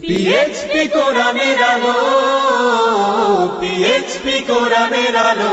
PHP কোরআনের আলো PHP কোরআনের আলো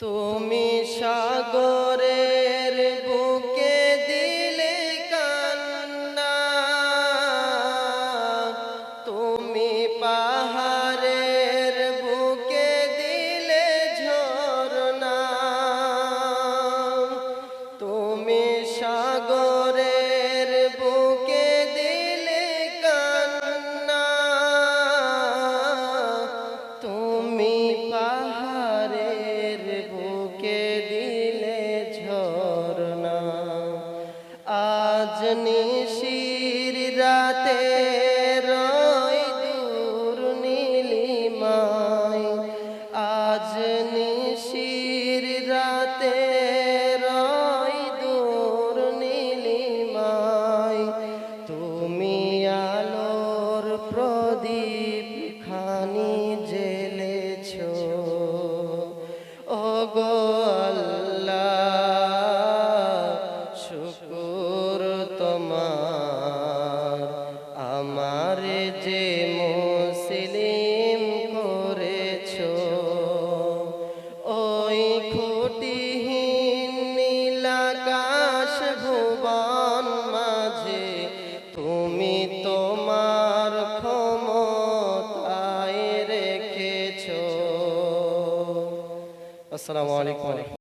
তুমি সাগরের রাতে রই দূর নীলিমায়। আজ নিশির রাতে রই দূর নীলিমায়। তুমি আলোর প্রদীপ খানি জেলেছ ও গো আল্লাহ, শুকুর তোমার যে মুসলিম করেছ। ওই খুঁটিহীন নীলাকাশ ভুবন মাঝে তুমি তোমার ক্ষমতায় রেখেছ। আসসালামু আলাইকুম।